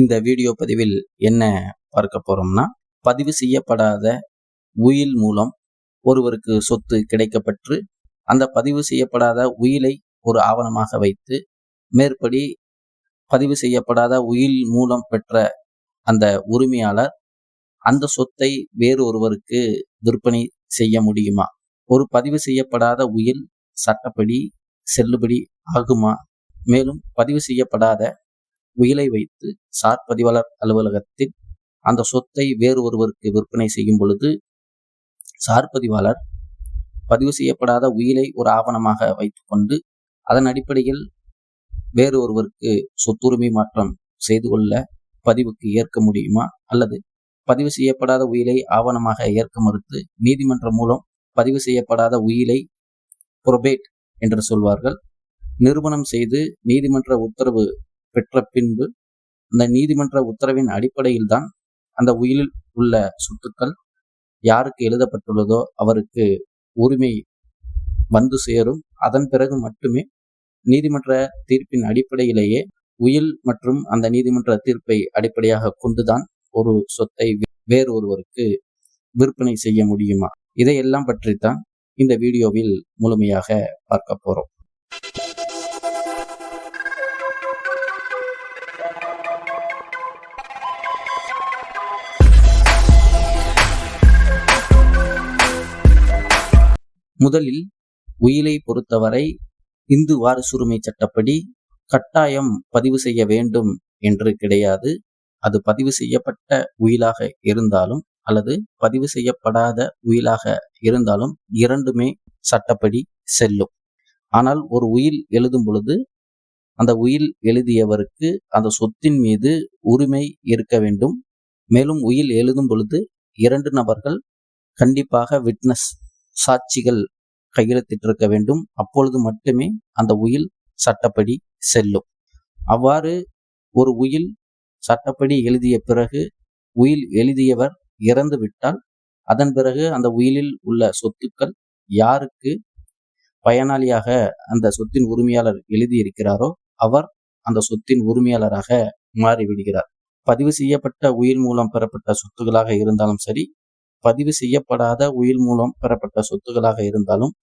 இந்த வீடியோ பதிவில் என்ன பார்க்க போறோம்னா பதிவு செய்யப்படாத உயில் மூலம் ஒருவருக்கு சொத்து கிடைக்கப்பெற்று அந்த பதிவு செய்யப்படாத உயிலை ஒரு ஆவணமாக வைத்து மேற்படி பதிவு செய்யப்படாத உயில் மூலம் பெற்ற அந்த உரிமையாளர் அந்த சொத்தை வேறு ஒருவருக்கு விற்பனை செய்ய முடியுமா? ஒரு பதிவு செய்யப்படாத உயில் சட்டப்படி செல்லுபடி ஆகுமா? மேலும் பதிவு செய்யப்படாத உயிலை வைத்து சார் பதிவாளர் அலுவலகத்தில் அந்த சொத்தை வேறு ஒருவருக்கு விற்பனை செய்யும் பொழுது சார் பதிவாளர் பதிவு செய்யப்படாத உயிலை ஒரு ஆவணமாக வைத்துக்கொண்டு அதன் அடிப்படையில் வேறு ஒருவருக்கு சொத்துரிமை மாற்றம் செய்து கொள்ள பதிவுக்கு ஏற்க முடியுமா? அல்லது பதிவு செய்யப்படாத உயிலை ஆவணமாக ஏற்க மறுத்து நீதிமன்றம் மூலம் பதிவு செய்யப்படாத உயிலை புரொபேட் என்று சொல்வார்கள். நிறுவனம் செய்து நீதிமன்ற உத்தரவு பெற்ற பின்பு அந்த நீதிமன்ற உத்தரவின் அடிப்படையில் தான் அந்த உயிலில் உள்ள சொத்துக்கள் யாருக்கு எழுதப்பட்டுள்ளதோ அவருக்கு உரிமை வந்து சேரும். அதன் பிறகு மட்டுமே நீதிமன்ற தீர்ப்பின் அடிப்படையிலேயே உயில் மற்றும் அந்த நீதிமன்ற தீர்ப்பை அடிப்படையாக கொண்டுதான் ஒரு சொத்தை வேறு ஒருவருக்கு விற்பனை செய்ய முடியுமா? இதையெல்லாம் பற்றித்தான் இந்த வீடியோவில் முழுமையாக பார்க்க போறோம். முதலில் உயிலை பொறுத்தவரை இந்து வாரிசுரிமை சட்டப்படி கட்டாயம் பதிவு செய்ய வேண்டும் என்று கிடையாது. அது பதிவு செய்யப்பட்ட உயிலாக இருந்தாலும் அல்லது பதிவு செய்யப்படாத உயிலாக இருந்தாலும் இரண்டுமே சட்டப்படி செல்லும். ஆனால் ஒரு உயில் எழுதும் பொழுது அந்த உயில் எழுதியவருக்கு அந்த சொத்தின் மீது உரிமை இருக்க வேண்டும். மேலும் உயில் எழுதும் பொழுது இரண்டு நபர்கள் கண்டிப்பாக விட்னஸ் சாட்சிகள் கையெழுத்திட்டிருக்க வேண்டும். அப்பொழுது மட்டுமே அந்த உயில் சட்டப்படி செல்லும். அவ்வாறு ஒரு உயில் சட்டப்படி எழுதிய பிறகு உயில் எழுதியவர் இறந்து விட்டால் அதன் பிறகு அந்த உயிலில் உள்ள சொத்துக்கள் யாருக்கு பயனாளியாக அந்த சொத்தின் உரிமையாளர் எழுதியிருக்கிறாரோ அவர் அந்த சொத்தின் உரிமையாளராக மாறிவிடுகிறார். பதிவு செய்யப்பட்ட உயிர் மூலம் பெறப்பட்ட சொத்துக்களாக இருந்தாலும் சரி பதிவு செய்யப்படாத உயில் மூலம் பெறப்பட்ட சொத்துக்களாக இருந்தாலும்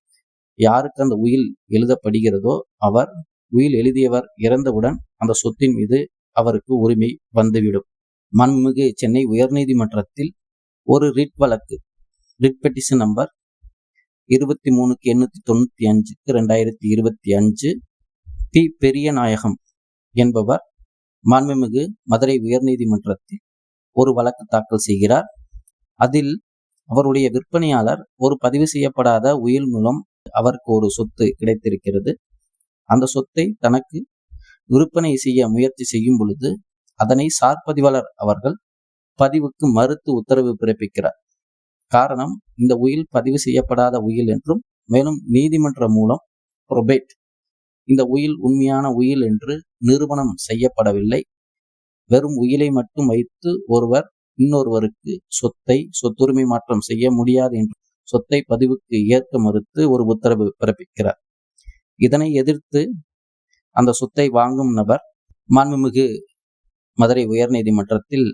யாருக்கு அந்த உயில் எழுதப்படுகிறதோ அவர் உயில் எழுதியவர் இறந்தவுடன் அந்த சொத்தின் மீது அவருக்கு உரிமை வந்துவிடும். மண்மிகு சென்னை உயர்நீதிமன்றத்தில் ஒரு ரிட் வழக்கு. ரிட் பெட்டிஷன் நம்பர் இருபத்தி மூணுக்கு எண்ணூத்தி தொண்ணூத்தி அஞ்சுக்கு ரெண்டாயிரத்தி இருபத்தி அஞ்சு பி. பெரியநாயகம் என்பவர் மாண்புமிகு மதுரை உயர்நீதிமன்றத்தில் ஒரு வழக்கு தாக்கல் செய்கிறார். அதில் அவருடைய விற்பனையாளர் ஒரு பதிவு செய்யப்படாத உயில் மூலம் அவருக்கு ஒரு சொத்து கிடைத்திருக்கிறது. அந்த சொத்தை தனக்கு விற்பனை செய்ய முயற்சி செய்யும் பொழுது அதனை சார்பதிவாளர் அவர்கள் பதிவுக்கு மறுத்து உத்தரவு பிறப்பிக்கிறார். காரணம் இந்த உயில் பதிவு செய்யப்படாத உயில் என்றும் மேலும் நீதிமன்றம் மூலம் புரொபேட் இந்த உயில் உண்மையான உயில் என்று நிறுவனம் செய்யப்படவில்லை. வெறும் உயிலை மட்டும் வைத்து ஒருவர் இன்னொருவருக்கு சொத்தை சொத்துரிமை மாற்றம் செய்ய முடியாது என்று சொத்தை பதிவுக்கு ஏற்க மறுத்து ஒரு உத்தரவு பிறப்பிக்கிறார். இதனை எதிர்த்து அந்த சொத்தை வாங்கும் நபர் மாண்புமிகு மதுரை உயர்நீதிமன்றத்தில்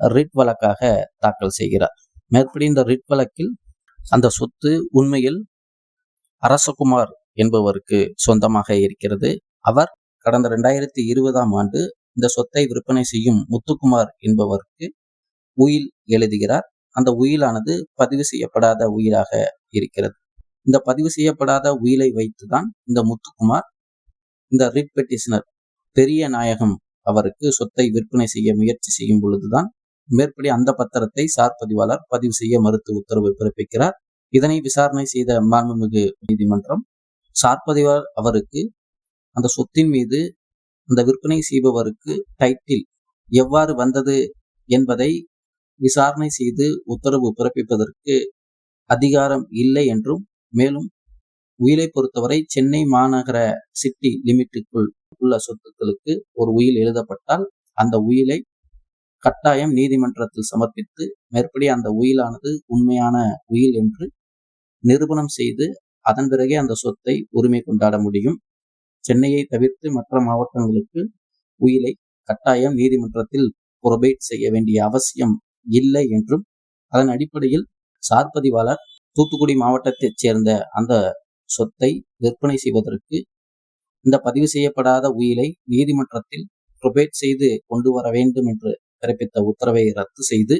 ரிட் வழக்காக தாக்கல் செய்கிறார். மேற்படி இந்த ரிட் வழக்கில் அந்த சொத்து உண்மையில் அரசகுமார் என்பவருக்கு சொந்தமாக இருக்கிறது. அவர் கடந்த ரெண்டாயிரத்தி இருபதாம் ஆண்டு இந்த சொத்தை விற்பனை செய்யும் முத்துக்குமார் என்பவருக்கு உயில் எழுதுகிறார். அந்த உயிலானது பதிவு செய்யப்படாத உயிலாக இருக்கிறது. இந்த பதிவு செய்யப்படாத உயிலை வைத்துதான் இந்த முத்துக்குமார் இந்த ரிட் பெட்டிஷனர் பெரிய நாயகம் அவருக்கு சொத்தை விற்பனை செய்ய முயற்சி செய்யும் பொழுதுதான் மேற்படி அந்த பத்திரத்தை சார் பதிவாளர் பதிவு செய்ய மறுத்து உத்தரவு பிறப்பிக்கிறார். இதனை விசாரணை செய்த மாண்புமிகு நீதிமன்றம் சார்பதிவாளர் அவருக்கு அந்த சொத்தின் மீது அந்த விற்பனை செய்பவருக்கு டைட்டில் எவ்வாறு வந்தது என்பதை விசாரணை செய்து உத்தரவு பிறப்பிப்பதற்கு அதிகாரம் இல்லை என்றும் மேலும் உயிலை பொறுத்தவரை சென்னை மாநகர சிட்டி லிமிட்டுக்குள் உள்ள சொத்துக்களுக்கு ஒரு உயில் எழுதப்பட்டால் அந்த உயிலை கட்டாயம் நீதிமன்றத்தில் சமர்ப்பித்து மேற்படி அந்த உயிலானது உண்மையான உயில் என்று நிரூபணம் செய்து அதன் பிறகே அந்த சொத்தை உரிமை கொண்டாட முடியும். சென்னையை தவிர்த்து மற்ற மாவட்டங்களுக்கு உயிலை கட்டாயம் நீதிமன்றத்தில் புரொபேட் செய்ய வேண்டிய அவசியம் இல்லை என்றும் அதன் அடிப்படையில் சார்பதிவாளர் தூத்துக்குடி மாவட்டத்தைச் சேர்ந்த அந்த சொத்தை விற்பனை செய்வதற்கு இந்த பதிவு செய்யப்படாத உயிலை நீதிமன்றத்தில் ப்ரொபேட் செய்து கொண்டு வர வேண்டும் என்று பிறப்பித்த உத்தரவை ரத்து செய்து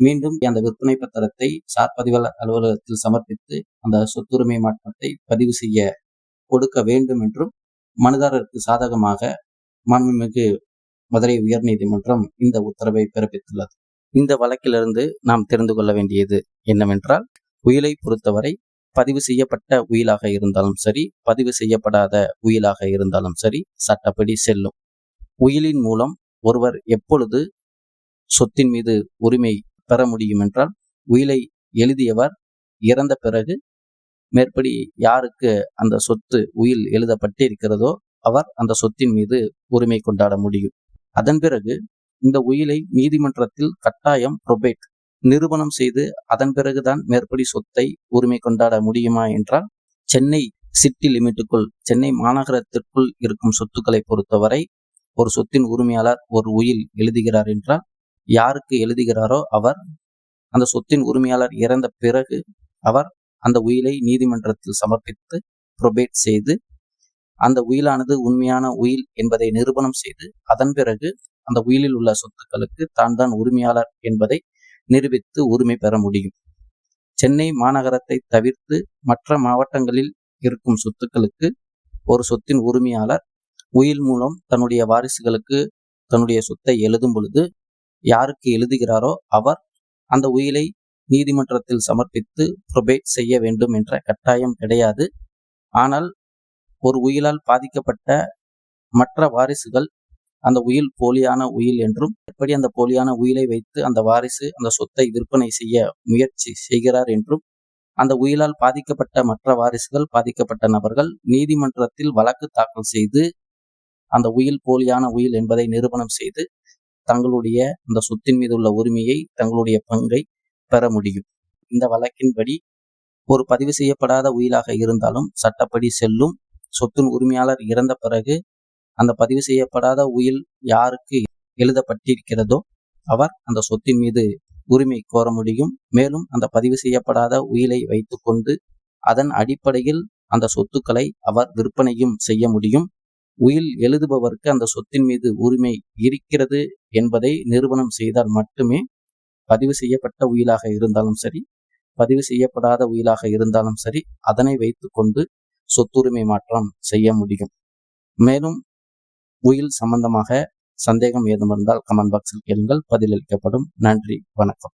மீண்டும் அந்த விற்பனை பத்திரத்தை சார் பதிவாளர் அலுவலகத்தில் சமர்ப்பித்து அந்த சொத்துரிமை மாற்றத்தை பதிவு செய்ய கொடுக்க வேண்டும் என்றும் மனுதாரருக்கு சாதகமாக மாண்புமிகு மதுரை உயர்நீதிமன்றம் இந்த உத்தரவை பிறப்பித்துள்ளது. இந்த வழக்கிலிருந்து நாம் தெரிந்து கொள்ள வேண்டியது என்னவென்றால் உயிலை பொறுத்தவரை பதிவு செய்யப்பட்ட உயிலாக இருந்தாலும் சரி பதிவு செய்யப்படாத உயிலாக இருந்தாலும் சரி சட்டப்படி செல்லும். உயிலின் மூலம் ஒருவர் எப்பொழுது சொத்தின் மீது உரிமை பெற முடியும் என்றால் உயிலை எழுதியவர் இறந்த பிறகு மேற்படி யாருக்கு அந்த சொத்து உயில் எழுதப்பட்டிருக்கிறதோ அவர் அந்த சொத்தின் மீது உரிமை கொண்டாட முடியும். அதன் பிறகு இந்த உயிலை நீதிமன்றத்தில் கட்டாயம் ப்ரொபேட் நிரூபணம் செய்து அதன் பிறகுதான் மேற்படி சொத்தை உரிமை கொண்டாட முடியுமா என்றால் சென்னை சிட்டி லிமிட்டுக்குள் சென்னை மாநகரத்திற்குள் இருக்கும் சொத்துக்களை பொறுத்தவரை ஒரு சொத்தின் உரிமையாளர் ஒரு உயில் எழுதுகிறார் என்றால் யாருக்கு எழுதுகிறாரோ அவர் அந்த சொத்தின் உரிமையாளர் இறந்த பிறகு அவர் அந்த உயிலை நீதிமன்றத்தில் சமர்ப்பித்து ப்ரொபேட் செய்து அந்த உயிலானது உண்மையான உயில் என்பதை நிரூபணம் செய்து அதன் பிறகு அந்த உயிலில் உள்ள சொத்துக்களுக்கு தான் தான் உரிமையாளர் என்பதை நிரூபித்து உரிமை பெற முடியும். சென்னை மாநகரத்தை தவிர்த்து மற்ற மாவட்டங்களில் இருக்கும் சொத்துக்களுக்கு ஒரு சொத்தின் உரிமையாளர் உயில் மூலம் தன்னுடைய வாரிசுகளுக்கு தன்னுடைய சொத்தை எழுதும் பொழுது யாருக்கு எழுதுகிறாரோ அவர் அந்த உயிலை நீதிமன்றத்தில் சமர்ப்பித்து ப்ரொபேட் செய்ய வேண்டும் என்ற கட்டாயம் கிடையாது. ஆனால் ஒரு உயிலால் பாதிக்கப்பட்ட மற்ற வாரிசுகள் அந்த உயில் போலியான உயில் என்றும் எப்படி அந்த போலியான உயிலை வைத்து அந்த வாரிசு அந்த சொத்தை விற்பனை செய்ய முயற்சி செய்கிறார் என்றும் அந்த உயிலால் பாதிக்கப்பட்ட மற்ற வாரிசுகள் பாதிக்கப்பட்ட நபர்கள் நீதிமன்றத்தில் வழக்கு தாக்கல் செய்து அந்த உயில் போலியான உயில் என்பதை நிரூபணம் செய்து தங்களுடைய அந்த சொத்தின் மீது உள்ள உரிமையை தங்களுடைய பங்கை பெற முடியும். இந்த வழக்கின்படி ஒரு பதிவு செய்யப்படாத உயிலாக இருந்தாலும் சட்டப்படி செல்லும் சொத்தின் உரிமையாளர் இறந்த பிறகு அந்த பதிவு செய்யப்படாத உயில் யாருக்கு எழுதப்பட்டிருக்கிறதோ அவர் அந்த சொத்தின் மீது உரிமை கோர முடியும். மேலும் அந்த பதிவு செய்யப்படாத உயிலை வைத்துக்கொண்டு அதன் அடிப்படையில் அந்த சொத்துக்களை அவர் விற்பனையும் செய்ய முடியும். உயில் எழுதுபவருக்கு அந்த சொத்தின் மீது உரிமை இருக்கிறது என்பதை நிரூபணம் செய்தால் மட்டுமே பதிவு செய்யப்பட்ட உயிலாக இருந்தாலும் சரி பதிவு செய்யப்படாத உயிலாக இருந்தாலும் சரி அதனை வைத்துக்கொண்டு சொத்துரிமை மாற்றம் செய்ய முடியும். மேலும் உயில் சம்பந்தமாக சந்தேகம் ஏதும் இருந்தால் கமெண்ட் பாக்ஸில் கேளுங்கள். பதிலளிக்கப்படும். நன்றி. வணக்கம்.